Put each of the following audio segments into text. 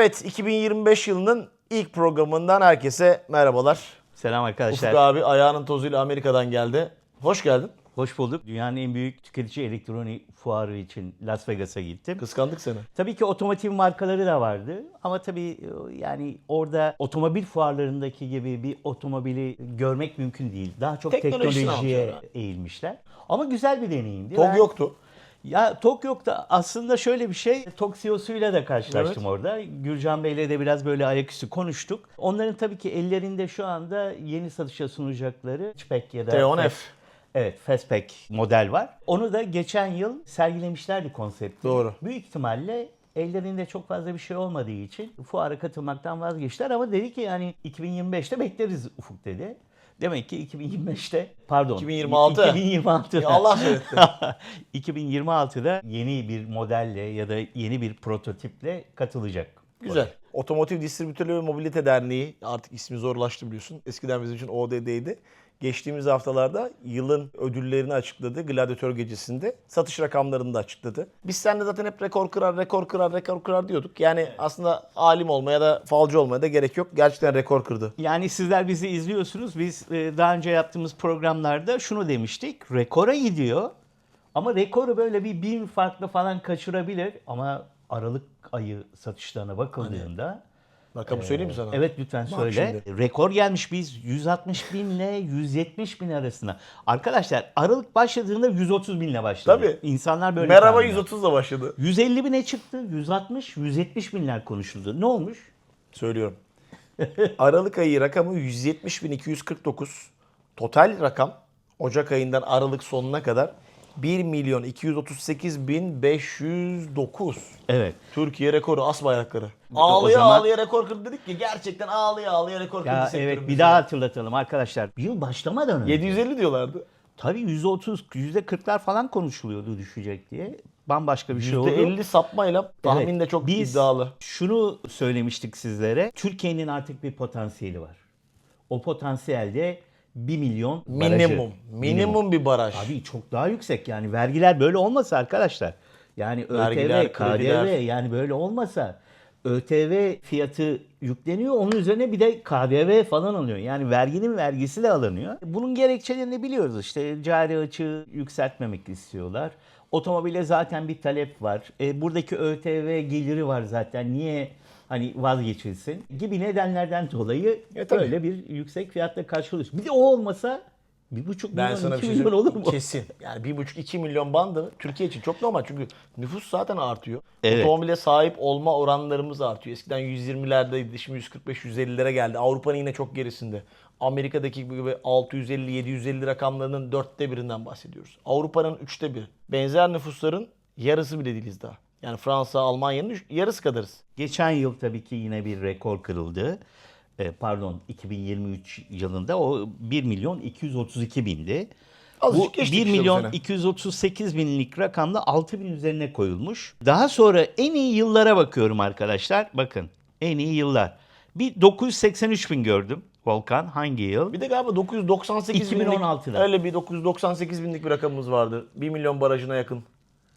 Evet 2025 yılının ilk programından herkese merhabalar. Selam arkadaşlar. Ufuk abi ayağının tozuyla Amerika'dan geldi. Hoş geldin. Hoş bulduk. Dünyanın en büyük tüketici elektronik fuarı için Las Vegas'a gittim. Kıskandık seni. Tabii ki otomotiv markaları da vardı ama tabii e, yani orada otomobil fuarlarındaki gibi bir otomobili görmek mümkün değil. Daha çok Teknolojisini teknolojiye eğilmişler. Ama güzel bir deneyimdi. Tok Ben- yoktu. Ya TOK yoktu. Aslında şöyle bir şey, TOK CEO'suyla da karşılaştım orada. Gürcan Bey'le de biraz böyle ayaküstü konuştuk. Onların tabii ki ellerinde şu anda yeni satışa sunacakları hatchback ya da T10F. Evet, Fastback model var. Onu da geçen yıl sergilemişlerdi konsepti. Doğru. Büyük ihtimalle ellerinde çok fazla bir şey olmadığı için fuara katılmaktan vazgeçtiler ama dedi ki yani 2025'te bekleriz Ufuk dedi. Demek ki 2025'te pardon 2026. 2026'da Ya Allah söyletti. 2026'da yeni bir modelle ya da yeni bir prototiple katılacak. Güzel. Otomotiv Distribütörü ve Mobilite Derneği artık ismi zorlaştı biliyorsun. Eskiden bizim için ODD'ydi. Geçtiğimiz haftalarda yılın ödüllerini açıkladı. Gladyatör gecesinde satış rakamlarını da açıkladı. Biz seninle zaten hep rekor kırar, rekor kırar, rekor kırar diyorduk. Yani aslında alim olmaya da falcı olmaya da gerek yok. Gerçekten rekor kırdı. Yani sizler bizi izliyorsunuz. Biz e, daha önce yaptığımız programlarda şunu demiştik. Rekora gidiyor. Ama rekoru böyle bir bin farklı falan kaçırabilir. Ama Aralık ayı satışlarına bakıldığında... Rakamı söyleyeyim mi sana? Evet lütfen Bak söyle. Rekor gelmiş biz 160 binle 170 bin arasına. Arkadaşlar Aralık başladığında 130 binle başladı. Tabii. İnsanlar böyle Merhaba tahmin 130 da başladı. 150 bine çıktı. 160, 170 binler konuşuldu. Ne olmuş? Söylüyorum. Aralık ayı rakamı 170.249. Total rakam Ocak ayından Aralık sonuna kadar 1 milyon 238.509. Evet. Türkiye rekoru as bayrakları. Ağlıya zaman- ağlıya rekor kırdı dedik ki gerçekten ağlıya ağlıya rekor kırdı Ya evet bir daha hatırlatalım arkadaşlar. Yıl başlamadan önce. 750 diyorlardı. Tabii %30, %40'lar falan konuşuluyordu düşecek diye. Bambaşka bir şey oldu. %50 sapmayla tahmin de Evet, çok biz iddialı. şunu söylemiştik sizlere. Türkiye'nin artık bir potansiyeli var. O potansiyelde 1 milyon barajı. Minimum. Minimum bir baraj. Abi çok daha yüksek yani vergiler böyle olmasa arkadaşlar. Yani Vergiler, ÖTV, KDV krediler. yani böyle olmasa ÖTV fiyatı yükleniyor. Onun üzerine bir de KDV falan alıyor. Yani verginin vergisi de alınıyor. Bunun gerekçelerini biliyoruz işte. Cari açığı yükseltmemek istiyorlar. Otomobile zaten bir talep var. E, buradaki ÖTV geliri var zaten. Niye hani vazgeçilsin gibi nedenlerden dolayı E, tabii. öyle bir yüksek fiyatla karşılıyoruz. Bir de o olmasa bir buçuk Ben milyon, sana bir iki şey milyon olur mu? Kesin. Yani 1,5-2 milyon bandı Türkiye için çok normal. Çünkü nüfus zaten artıyor. Evet. Otomobile sahip olma oranlarımız artıyor. Eskiden 120'lerdeydi. Şimdi 145-150'lere geldi. Avrupa'nın yine çok gerisinde. Amerika'daki gibi 650-750 rakamlarının dörtte birinden bahsediyoruz. Avrupa'nın üçte biri. Benzer nüfusların yarısı bile değiliz daha. Yani Fransa, Almanya'nın yarısı kadarız. Geçen yıl tabii ki yine bir rekor kırıldı. E, pardon 2023 yılında o 1 milyon 232 bindi. Azıcık Bu geçtik 1 işte bu milyon sene. 238 binlik rakamda 6 bin üzerine koyulmuş. Daha sonra en iyi yıllara bakıyorum arkadaşlar. Bakın en iyi yıllar. Bir 983 bin gördüm. Volkan hangi yıl? Bir de galiba 998 binlik, 2016'da. öyle bir 998 binlik bir rakamımız vardı. 1 milyon barajına yakın.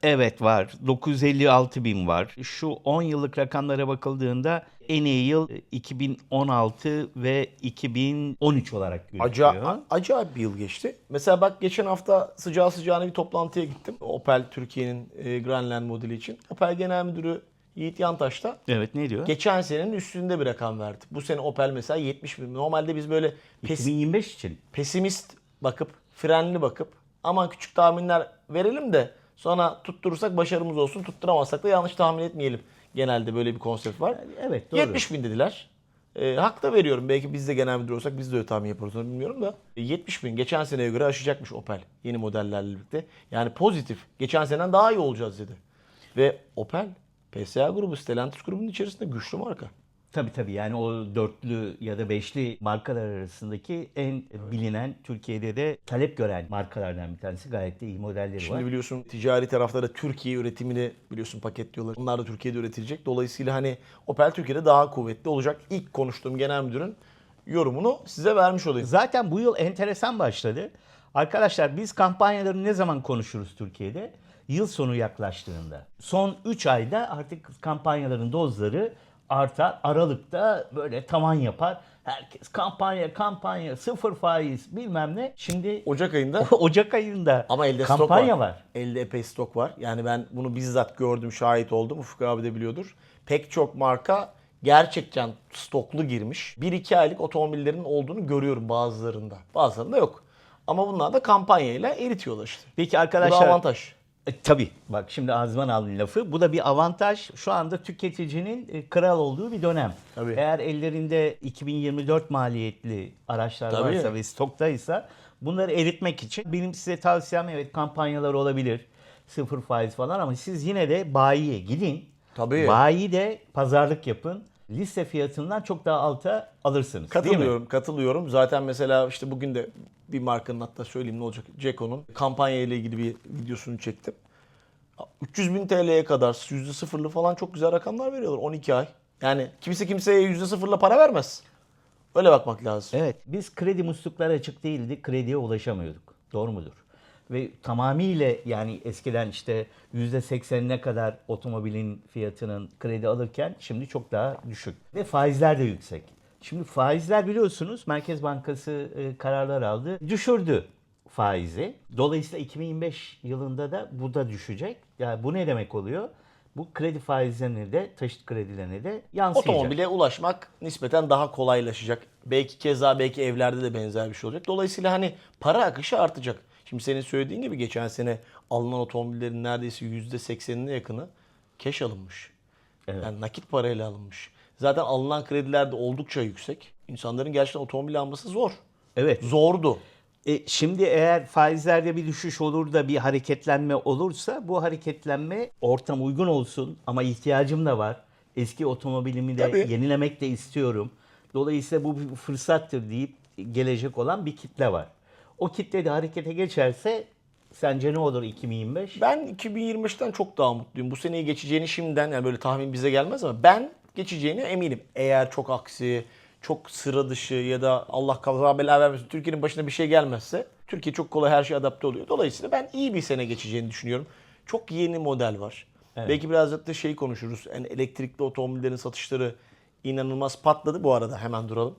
Evet var. 956 bin var. Şu 10 yıllık rakamlara bakıldığında en iyi yıl 2016 ve 2013 olarak gözüküyor. Acayip, acayip bir yıl geçti. Mesela bak geçen hafta sıcağı sıcağına bir toplantıya gittim. Opel Türkiye'nin e, Grandland modeli için. Opel Genel Müdürü Yiğit Yantaş da Evet ne diyor? geçen senenin üstünde bir rakam verdi. Bu sene Opel mesela 70 bin. Normalde biz böyle pes- 2025 için. pesimist bakıp, frenli bakıp aman küçük tahminler verelim de sonra tutturursak başarımız olsun, tutturamazsak da yanlış tahmin etmeyelim. Genelde böyle bir konsept var. Evet doğru. 70 bin dediler. E, hak da veriyorum. Belki biz de genel müdür olsak biz de öyle tahmin yaparız onu bilmiyorum da. E, 70 bin geçen seneye göre aşacakmış Opel yeni modellerle birlikte. Yani pozitif. Geçen seneden daha iyi olacağız dedi. Ve Opel PSA grubu, Stellantis grubunun içerisinde güçlü marka. Tabii tabii yani o dörtlü ya da beşli markalar arasındaki en bilinen Türkiye'de de talep gören markalardan bir tanesi. Gayet de iyi modelleri Şimdi var. biliyorsun ticari tarafta da Türkiye üretimini biliyorsun paketliyorlar. Onlar da Türkiye'de üretilecek. Dolayısıyla hani Opel Türkiye'de daha kuvvetli olacak. İlk konuştuğum genel müdürün yorumunu size vermiş olayım. Zaten bu yıl enteresan başladı. Arkadaşlar biz kampanyaları ne zaman konuşuruz Türkiye'de? Yıl sonu yaklaştığında. Son 3 ayda artık kampanyaların dozları artar. Aralıkta böyle tavan yapar. Herkes kampanya kampanya sıfır faiz bilmem ne. Şimdi Ocak ayında Ocak ayında ama elde kampanya stok var. var. Elde epey stok var. Yani ben bunu bizzat gördüm, şahit oldum. Ufuk abi de biliyordur. Pek çok marka gerçekten stoklu girmiş. 1-2 aylık otomobillerin olduğunu görüyorum bazılarında. Bazılarında yok. Ama bunlar da kampanyayla eritiyorlar işte. Peki Bu da arkadaşlar avantaj. E, tabii. Bak şimdi ağzıman aldın lafı. Bu da bir avantaj. Şu anda tüketicinin e, kral olduğu bir dönem. Tabii. Eğer ellerinde 2024 maliyetli araçlar Tabii. varsa ve stoktaysa bunları eritmek için benim size tavsiyem evet kampanyalar olabilir. Sıfır faiz falan ama siz yine de bayiye gidin. Tabii. Bayi de pazarlık yapın. Liste fiyatından çok daha alta alırsınız. Katılıyorum, katılıyorum. Zaten mesela işte bugün de bir markanın hatta söyleyeyim ne olacak. Ceko'nun kampanya ile ilgili bir videosunu çektim. 300 bin TL'ye kadar yüzde sıfırlı falan çok güzel rakamlar veriyorlar 12 ay. Yani kimse kimseye yüzde sıfırla para vermez. Öyle bakmak lazım. Evet. Biz kredi muslukları açık değildi. Krediye ulaşamıyorduk. Doğru mudur? Ve tamamıyla yani eskiden işte %80'ine kadar otomobilin fiyatının kredi alırken şimdi çok daha düşük. Ve faizler de yüksek. Şimdi faizler biliyorsunuz Merkez Bankası e, kararlar aldı. Düşürdü faizi. Dolayısıyla 2025 yılında da bu da düşecek. Yani bu ne demek oluyor? Bu kredi faizlerine de taşıt kredilerine de yansıyacak. Otomobile ulaşmak nispeten daha kolaylaşacak. Belki keza belki evlerde de benzer bir şey olacak. Dolayısıyla hani para akışı artacak. Şimdi senin söylediğin gibi geçen sene alınan otomobillerin neredeyse %80'ine yakını keş alınmış. Yani nakit parayla alınmış. Zaten alınan krediler de oldukça yüksek. İnsanların gerçekten otomobil alması zor. Evet. Zordu. E, şimdi eğer faizlerde bir düşüş olur da bir hareketlenme olursa bu hareketlenme ortam uygun olsun ama ihtiyacım da var. Eski otomobilimi de Tabii. yenilemek de istiyorum. Dolayısıyla bu bir fırsattır deyip gelecek olan bir kitle var. O kitle de harekete geçerse sence ne olur 2025? Ben 2025'ten çok daha mutluyum. Bu seneyi geçeceğini şimdiden yani böyle tahmin bize gelmez ama ben geçeceğine eminim. Eğer çok aksi, çok sıra dışı ya da Allah kaza bela vermesin Türkiye'nin başına bir şey gelmezse Türkiye çok kolay her şeye adapte oluyor. Dolayısıyla ben iyi bir sene geçeceğini düşünüyorum. Çok yeni model var. Belki birazcık da şey konuşuruz. Yani elektrikli otomobillerin satışları inanılmaz patladı. Bu arada hemen duralım.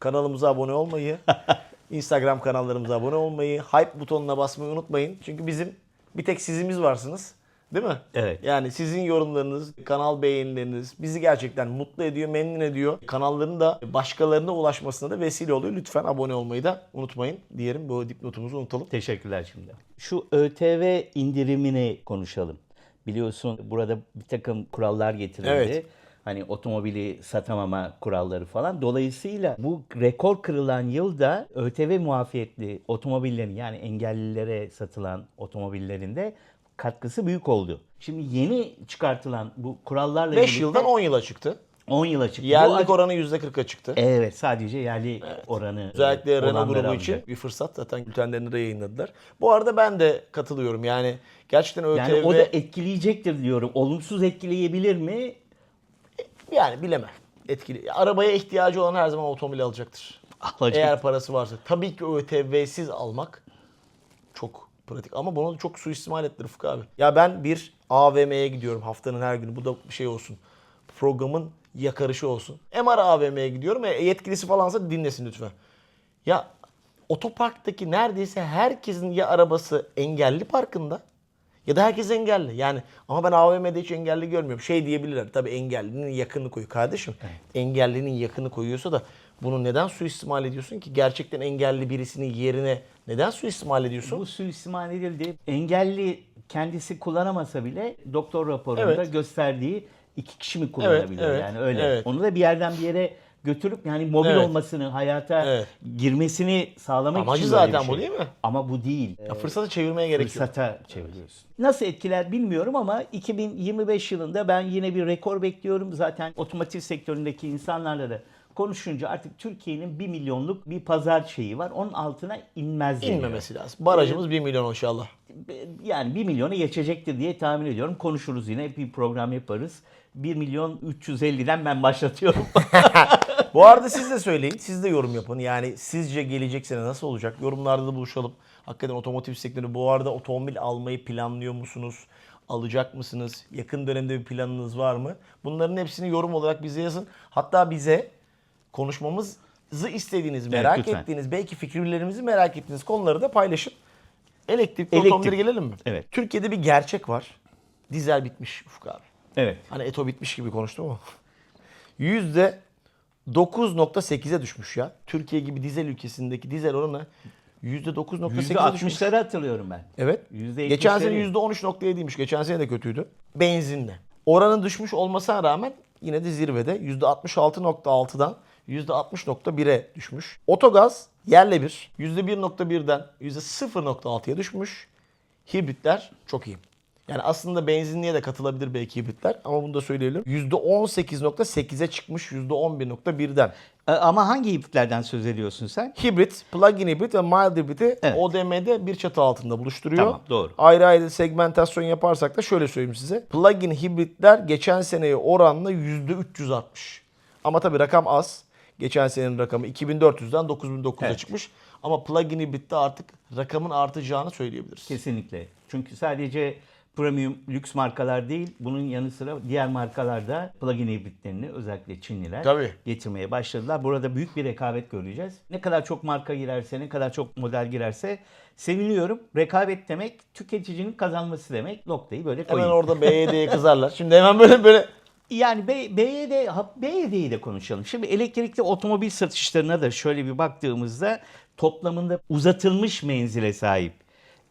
Kanalımıza abone olmayı, Instagram kanallarımıza abone olmayı, hype butonuna basmayı unutmayın. Çünkü bizim bir tek sizimiz varsınız. Değil mi? Evet. Yani sizin yorumlarınız, kanal beğenileriniz bizi gerçekten mutlu ediyor, memnun ediyor. Kanalların da başkalarına ulaşmasına da vesile oluyor. Lütfen abone olmayı da unutmayın diyelim. Bu dipnotumuzu unutalım. Teşekkürler şimdi. Şu ÖTV indirimini konuşalım. Biliyorsun burada bir takım kurallar getirildi. Evet. Hani otomobili satamama kuralları falan. Dolayısıyla bu rekor kırılan yılda ÖTV muafiyetli otomobillerin yani engellilere satılan otomobillerin de katkısı büyük oldu. Şimdi yeni çıkartılan bu kurallarla 5 birlikte yıldan 10 yıla çıktı. 10 yıla çıktı. Bu Yerlilik acı- oranı %40'a çıktı. Evet sadece yerli oranı. Özellikle e, Renault olanları grubu alacak. için bir fırsat. Zaten bültenlerini de yayınladılar. Bu arada ben de katılıyorum. Yani gerçekten ÖTV... Yani o da etkileyecektir diyorum. Olumsuz etkileyebilir mi? Yani bilemem. Etkili. Arabaya ihtiyacı olan her zaman otomobil alacaktır. Alacak. Eğer parası varsa. Tabii ki ÖTV'siz almak çok pratik. Ama bunu da çok suistimal ettiler Ufuk abi. Ya ben bir AVM'ye gidiyorum haftanın her günü. Bu da bir şey olsun. Programın yakarışı olsun. MR AVM'ye gidiyorum. E, yetkilisi falansa dinlesin lütfen. Ya otoparktaki neredeyse herkesin ya arabası engelli parkında ya da herkes engelli. Yani ama ben AVM'de hiç engelli görmüyorum. Şey diyebilirler. Tabii engellinin yakını koyuyor. Kardeşim engellinin yakını koyuyorsa da bunu neden suistimal ediyorsun ki? Gerçekten engelli birisinin yerine neden suistimal ediyorsun? Bu suistimal edildi. Engelli kendisi kullanamasa bile doktor raporunda Evet. gösterdiği iki kişi mi kullanabiliyor evet, yani öyle. evet. Onu da bir yerden bir yere götürüp yani mobil Evet. olmasını, hayata Evet. girmesini sağlamak Amacı için böyle bir zaten bu şey. değil mi? Ama bu değil. Ya fırsatı çevirmeye gerek yok. Fırsata çeviriyorsun. Nasıl etkiler bilmiyorum ama 2025 yılında ben yine bir rekor bekliyorum. Zaten otomotiv sektöründeki insanlarla da konuşunca artık Türkiye'nin 1 milyonluk bir pazar şeyi var. Onun altına inmez deniyor. İnmemesi lazım. Barajımız 1 milyon inşallah. Yani 1 milyonu geçecektir diye tahmin ediyorum. Konuşuruz yine bir program yaparız. 1 milyon 350'den ben başlatıyorum. Bu arada siz de söyleyin. Siz de yorum yapın. Yani sizce gelecek sene nasıl olacak? Yorumlarda da buluşalım. Hakikaten otomotiv sektörü bu arada otomobil almayı planlıyor musunuz? Alacak mısınız? Yakın dönemde bir planınız var mı? Bunların hepsini yorum olarak bize yazın. Hatta bize konuşmamızı istediğiniz, merak lütfen. ettiğiniz, belki fikirlerimizi merak ettiğiniz konuları da paylaşın. Elektrikli Elektrik. otomobile gelelim mi? Evet. Türkiye'de bir gerçek var. Dizel bitmiş Ufuk abi. Evet. Hani Eto bitmiş gibi konuştum ama. Yüzde 9.8'e düşmüş ya. Türkiye gibi dizel ülkesindeki dizel oranı yüzde 9.8'e düşmüş. %60'ları hatırlıyorum ben. Evet. Yüzde Geçen sene yetmişleri. yüzde 13.7'ymiş. Geçen sene de kötüydü. Benzinle. Oranın düşmüş olmasına rağmen yine de zirvede yüzde 66.6'dan yüzde 60.1'e düşmüş. Otogaz yerle bir. Yüzde 1.1'den yüzde 0.6'ya düşmüş. Hibritler çok iyi. Yani aslında benzinliğe de katılabilir belki hibritler ama bunu da söyleyelim. %18.8'e çıkmış %11.1'den. E, Ama hangi hibritlerden söz ediyorsun sen? Hibrit, plug-in hibrit ve mild hibriti Evet. ODM'de bir çatı altında buluşturuyor. Tamam, doğru. Ayrı ayrı segmentasyon yaparsak da şöyle söyleyeyim size. Plug-in hibritler geçen seneye oranla %300 artmış. Ama tabii rakam az. Geçen senenin rakamı 2400'den 9900'e Evet. çıkmış. Ama plug-in hibritte artık rakamın artacağını söyleyebiliriz. Kesinlikle. Çünkü sadece premium lüks markalar değil, bunun yanı sıra diğer markalar da plug-in hibritlerini özellikle Çinliler Tabii. getirmeye başladılar. Burada büyük bir rekabet göreceğiz. Ne kadar çok marka girerse, ne kadar çok model girerse seviniyorum. Rekabet demek tüketicinin kazanması demek. Noktayı böyle Hemen koyayım. orada BYD'ye kızarlar. Şimdi hemen böyle böyle Yani B, BYD, ha, BYD'yi de konuşalım. Şimdi elektrikli otomobil satışlarına da şöyle bir baktığımızda toplamında uzatılmış menzile sahip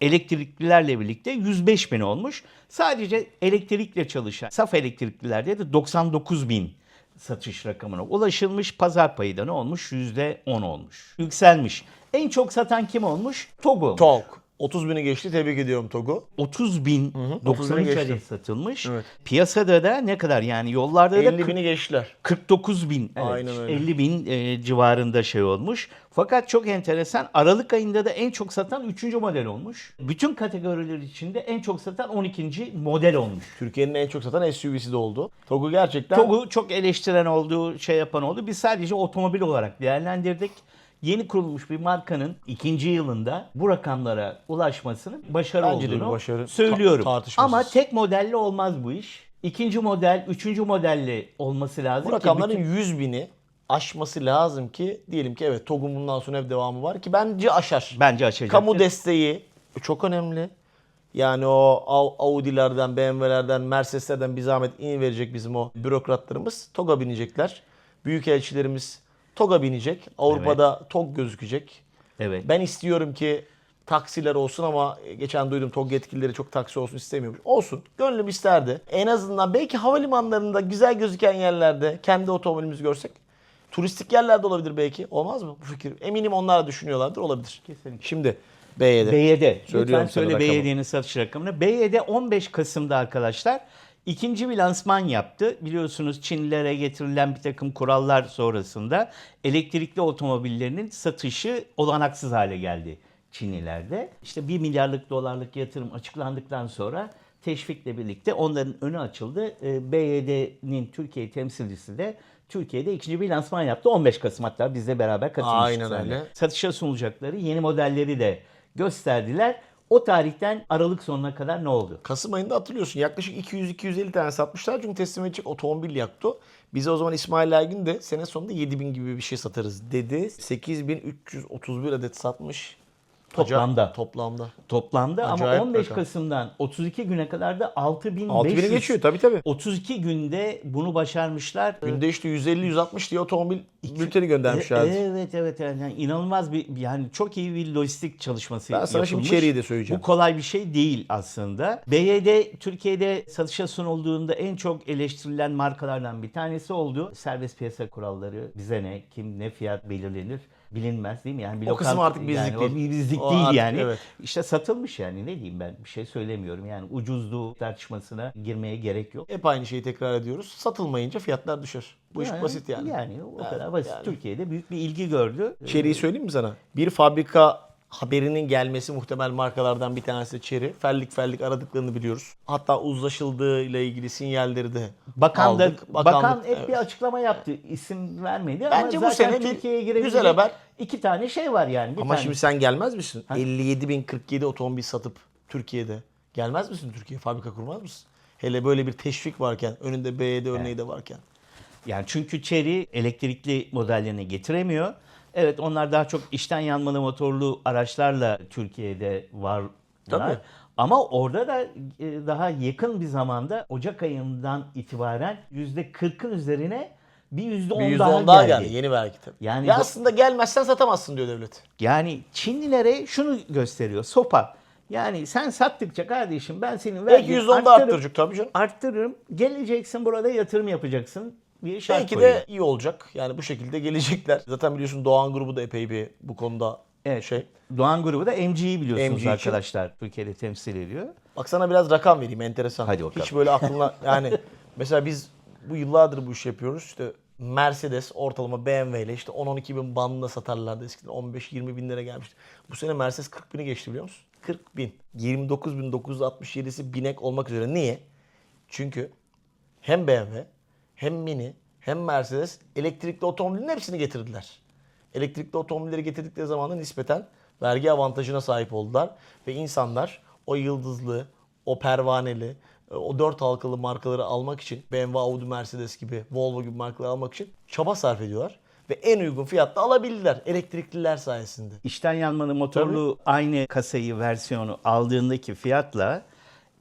elektriklilerle birlikte 105 bin olmuş. Sadece elektrikle çalışan saf elektriklilerde de 99 bin satış rakamına ulaşılmış. Pazar payı da ne olmuş? %10 olmuş. Yükselmiş. En çok satan kim olmuş? TOG. Tok. 30 bini geçti. Tebrik ediyorum TOG'u. 30 bin 30 93 bini geçti. adet satılmış. Evet. Piyasada da ne kadar yani yollarda da 50 bini geçtiler. 49 bin, evet, Aynen öyle. 50 bin e, civarında şey olmuş. Fakat çok enteresan Aralık ayında da en çok satan 3. model olmuş. Bütün kategoriler içinde en çok satan 12. model olmuş. Türkiye'nin en çok satan SUV'si de oldu. TOG'u gerçekten TOG'u çok eleştiren oldu, şey yapan oldu. Biz sadece otomobil olarak değerlendirdik. Yeni kurulmuş bir markanın ikinci yılında bu rakamlara ulaşmasının başarı Bence olduğunu başarı. söylüyorum. Ta-. Ama tek modelle olmaz bu iş. İkinci model, üçüncü modelle olması lazım. Bu ki rakamların bütün- 100 bini aşması lazım ki diyelim ki evet TOG'un bundan sonra hep devamı var ki bence aşar. Bence açacak. Kamu desteği çok önemli. Yani o Au- Audi'lerden, BMW'lerden, Mercedes'lerden bir zahmet in verecek bizim o bürokratlarımız. TOG'a binecekler. Büyükelçilerimiz TOG'a binecek. Avrupa'da TOG gözükecek. Evet. Ben istiyorum ki taksiler olsun ama geçen duydum TOG yetkilileri çok taksi olsun istemiyormuş. Olsun. Gönlüm isterdi. En azından belki havalimanlarında güzel gözüken yerlerde kendi otomobilimizi görsek. Turistik yerlerde olabilir belki. Olmaz mı bu fikir? Eminim onlar da düşünüyorlardır. Olabilir. Kesinlikle. Şimdi BYD. BYD. Lütfen Söylüyorum söyle sana rakamı. BYD'nin satış rakamını. BYD 15 Kasım'da arkadaşlar ikinci bir lansman yaptı. Biliyorsunuz Çinlilere getirilen bir takım kurallar sonrasında elektrikli otomobillerinin satışı olanaksız hale geldi Çinlilerde. İşte 1 milyarlık dolarlık yatırım açıklandıktan sonra teşvikle birlikte onların önü açıldı. Ee, BYD'nin Türkiye temsilcisi de Türkiye'de ikinci bir lansman yaptı. 15 Kasım hatta bizle beraber katılmıştık. Aynen öyle. Satışa sunulacakları yeni modelleri de gösterdiler. O tarihten Aralık sonuna kadar ne oldu? Kasım ayında hatırlıyorsun yaklaşık 200-250 tane satmışlar çünkü teslim edecek otomobil yaktı. Bize o zaman İsmail Ergin de sene sonunda 7000 gibi bir şey satarız dedi. 8331 adet satmış. Toplamda. Toplamda. Toplamda Acayip ama 15 rakam. Kasım'dan 32 güne kadar da 6500. 6000'i geçiyor tabii tabii. 32 günde bunu başarmışlar. Günde işte 150-160 diye otomobil bülteni göndermişlerdi. E- Evet evet yani inanılmaz bir yani çok iyi bir lojistik çalışması Ben sana şimdi yapılmış. içeriği de söyleyeceğim. Bu kolay bir şey değil aslında. BYD Türkiye'de satışa sunulduğunda en çok eleştirilen markalardan bir tanesi oldu. Serbest piyasa kuralları bize ne, kim ne fiyat belirlenir bilinmez değil mi? Yani bir O kısım lokant- artık bizlik yani o değil. bir bizlik O değil artık yani. evet. İşte satılmış yani ne diyeyim ben bir şey söylemiyorum. Yani ucuzluğu tartışmasına girmeye gerek yok. Hep aynı şeyi tekrar ediyoruz. Satılmayınca fiyatlar düşer. Bu iş basit yani. Yani o Yani- kadar basit. yani. Türkiye'de büyük bir ilgi gördü. Chery'yi söyleyeyim mi sana? Bir fabrika haberinin gelmesi muhtemel markalardan bir tanesi Chery. Fellik fellik aradıklarını biliyoruz. Hatta uzlaşıldığı ile ilgili sinyalleri de Bakan da aldık. bakan Bakanlık- hep evet. bir açıklama yaptı. İsim vermedi Bence bu ama zaten sene Türkiye'ye girebilecek güzel haber. iki tane şey var yani. Bir Ama tane. şimdi sen gelmez misin? 57.047 otomobil satıp Türkiye'de Gelmez misin Türkiye'ye? Fabrika kurmaz mısın? Hele böyle bir teşvik varken, önünde BYD örneği de varken. Yani çünkü Chery elektrikli modellerini getiremiyor. Evet onlar daha çok içten yanmalı motorlu araçlarla Türkiye'de varlar. Tabii. Ama orada da e, daha yakın bir zamanda Ocak ayından itibaren %40'ın üzerine bir %10, Bir daha, %10 daha geldi. geldi. Yeni vergi tabii. Yani ya bu- aslında gelmezsen satamazsın diyor devlet. Yani Çinlilere şunu gösteriyor. Sopa. Yani sen sattıkça kardeşim ben senin Belki vergini %10 da arttırırım, arttıracak tabii canım. arttırırım. Geleceksin burada yatırım yapacaksın. Bir şart Belki koyuyor. de iyi olacak. Yani bu şekilde gelecekler. Zaten biliyorsun Doğan grubu da epey bir bu konuda Evet. şey. Doğan grubu da MG'yi biliyorsunuz MG için. arkadaşlar. Türkiye'de temsil ediyor. Bak sana biraz rakam vereyim enteresan. Hadi bakalım. Hiç böyle aklına yani mesela biz bu yıllardır bu işi yapıyoruz. İşte Mercedes ortalama BMW ile işte 10-12 bin bandında satarlardı eskiden 15-20 binlere gelmişti. Bu sene Mercedes 40 bini geçti biliyor musun? 40 bin. 29.967'si binek olmak üzere. Niye? Çünkü hem BMW hem Mini hem Mercedes elektrikli otomobilin hepsini getirdiler. Elektrikli otomobilleri getirdikleri zaman da nispeten vergi avantajına sahip oldular. Ve insanlar o yıldızlı, o pervaneli, o dört halkalı markaları almak için BMW, Audi, Mercedes gibi, Volvo gibi markaları almak için çaba sarf ediyorlar. Ve en uygun fiyatta alabildiler elektrikliler sayesinde. İçten yanmalı motorlu aynı kasayı versiyonu aldığındaki fiyatla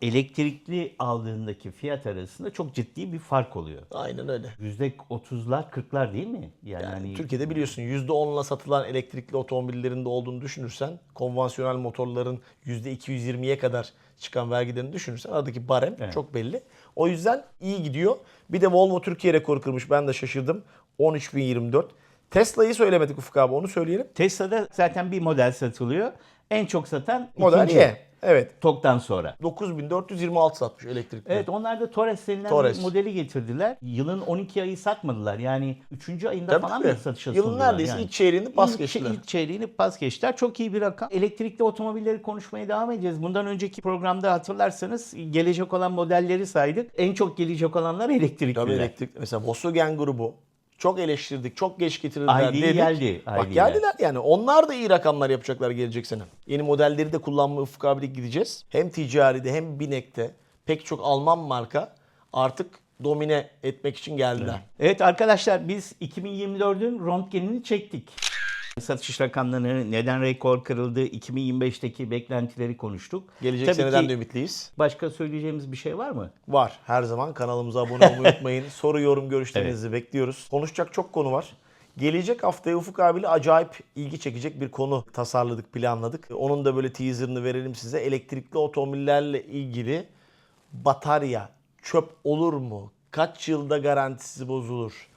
elektrikli aldığındaki fiyat arasında çok ciddi bir fark oluyor. Aynen öyle. %30'lar 40'lar değil mi? Yani, Yani hani Türkiye'de biliyorsun %10'la satılan elektrikli otomobillerinde olduğunu düşünürsen, konvansiyonel motorların %220'ye kadar çıkan vergilerini düşünürsen aradaki barem Evet. çok belli. O yüzden iyi gidiyor. Bir de Volvo Türkiye rekoru kırmış. Ben de şaşırdım. 13.024. Tesla'yı söylemedik Ufuk abi onu söyleyelim. Tesla'da zaten bir model satılıyor. En çok satan Model ikinci. Y. Evet. TOG'dan sonra. 9426 satmış elektrikli. Evet onlar da Torres denilen Torres. bir modeli getirdiler. Yılın 12 ayı satmadılar. Yani 3. ayında Tabii falan mı satışa Yılın sundular neredeyse yani. ilk çeyreğini pas İlk- geçtiler. İlk çeyreğini pas geçtiler. Çok iyi bir rakam. Elektrikli otomobilleri konuşmaya devam edeceğiz. Bundan önceki programda hatırlarsanız gelecek olan modelleri saydık. En çok gelecek olanlar elektrikliler. Tabii elektrik. Mesela Volkswagen grubu çok eleştirdik, çok geç getirdiler ID dedik. geldi, Bak geldiler yani. Onlar da iyi rakamlar yapacaklar gelecek sene. Yeni modelleri de kullanmaya Ufuk abiyle gideceğiz. Hem ticaride hem binekte pek çok Alman marka artık domine etmek için geldiler. Evet arkadaşlar biz 2024'ün röntgenini çektik. Satış rakamlarını, neden rekor kırıldı, 2025'teki beklentileri konuştuk. Gelecek Tabii seneden ki de ümitliyiz. Başka söyleyeceğimiz bir şey var mı? Var. Her zaman kanalımıza abone olmayı unutmayın. Soru, yorum, görüşlerinizi bekliyoruz. Konuşacak çok konu var. Gelecek haftaya Ufuk abiyle acayip ilgi çekecek bir konu tasarladık, planladık. Onun da böyle teaserını verelim size. Elektrikli otomobillerle ilgili batarya çöp olur mu? Kaç yılda garantisi bozulur?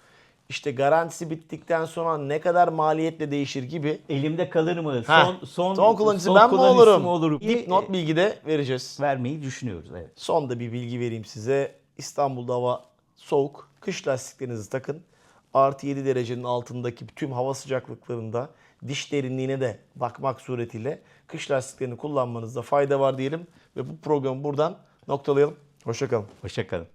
İşte garantisi bittikten sonra ne kadar maliyetle değişir gibi Elimde kalır mı? Heh, Son son son kullanıcısı son ben mi olurum? olurum? Dipnot E, bilgi de vereceğiz. vermeyi düşünüyoruz. Evet. Son da bir bilgi vereyim size. İstanbul'da hava soğuk. Kış lastiklerinizi takın. Artı 7 derecenin altındaki tüm hava sıcaklıklarında diş derinliğine de bakmak suretiyle kış lastiklerini kullanmanızda fayda var diyelim. Ve bu programı buradan noktalayalım. Hoşçakalın. Hoşçakalın.